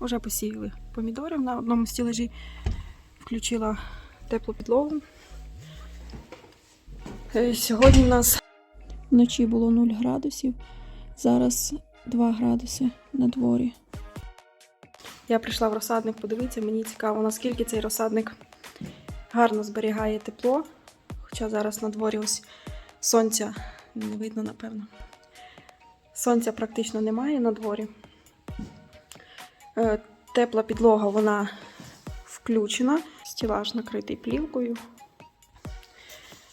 вже посіяли помідорів на одному стілежі. Включила теплу підлогу. Е, Сьогодні в нас вночі було 0 градусів, зараз 2 градуси на дворі. Я прийшла в розсадник подивитися, мені цікаво, наскільки цей розсадник гарно зберігає тепло. Хоча зараз на дворі ось сонця не видно, напевно. Сонця практично немає на дворі. Е, Тепла підлога вона включена. Стілаж накритий плівкою.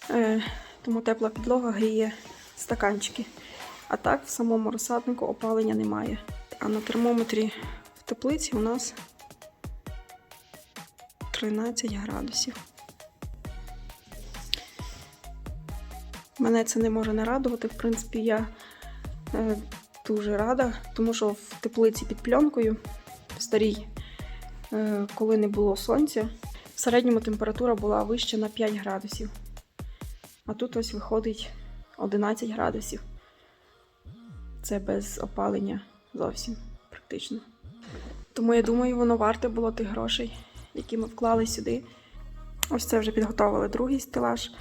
Е, Тому тепла підлога гріє стаканчики. А так в самому розсаднику опалення немає. А на термометрі в теплиці у нас 13 градусів. Мене це не може не радувати. В принципі, я е, дуже рада, тому що в теплиці під пленкою старій, е, коли не було сонця, в середньому температура була вища на 5 градусів. А тут ось виходить 11 градусів. Це без опалення зовсім практично. Тому я думаю, воно варте було тих грошей, які ми вклали сюди. Ось це вже підготовили другий стелаж.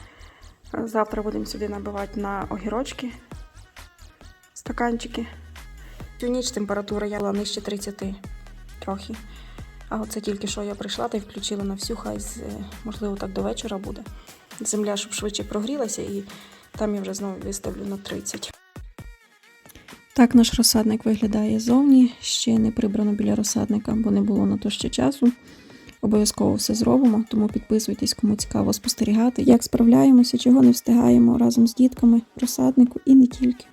Е, Завтра будемо сюди набивати на огірочки стаканчики. Цю ніч температура я була нижче 30 трохи. А оце тільки що я прийшла та й включила на всю, хай е, можливо так до вечора буде. Земля, щоб швидше прогрілася, і там я вже знову виставлю на 30. Так наш розсадник виглядає зовні. Ще не прибрано біля розсадника, бо не було на то ще часу. Обов'язково все зробимо, тому підписуйтесь, кому цікаво спостерігати, як справляємося, чого не встигаємо разом з дітками розсаднику і не тільки.